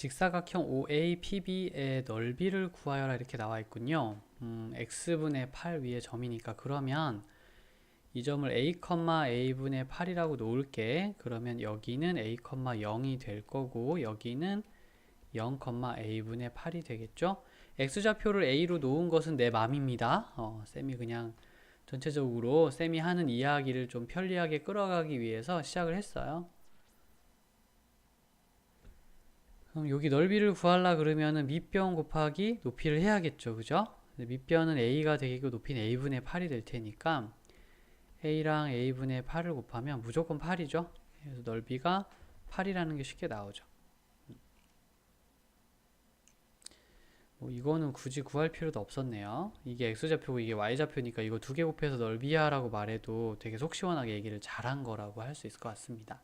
직사각형 OAPB의 넓이를 구하여라 이렇게 나와 있군요. 음, x분의 8 위에 점이니까 그러면 이 점을 a, a분의 8이라고 놓을게. 그러면 여기는 a, 0이 될 거고 여기는 0, a분의 8이 되겠죠? x좌표를 a로 놓은 것은 내 맘입니다. 어, 쌤이 그냥 전체적으로 쌤이 하는 이야기를 좀 편리하게 끌어가기 위해서 시작을 했어요. 그럼 여기 넓이를 구하려 그러면은 밑변 곱하기 높이를 해야겠죠. 그죠? 밑변은 a가 되겠고 높이는 a분의 8이 될 테니까 a랑 a분의 8을 곱하면 무조건 8이죠. 그래서 넓이가 8이라는 게 쉽게 나오죠. 뭐 이거는 굳이 구할 필요도 없었네요. 이게 x좌표고 이게 y좌표니까 이거 두 개 곱해서 넓이야라고 말해도 되게 속 시원하게 얘기를 잘한 거라고 할 수 있을 것 같습니다.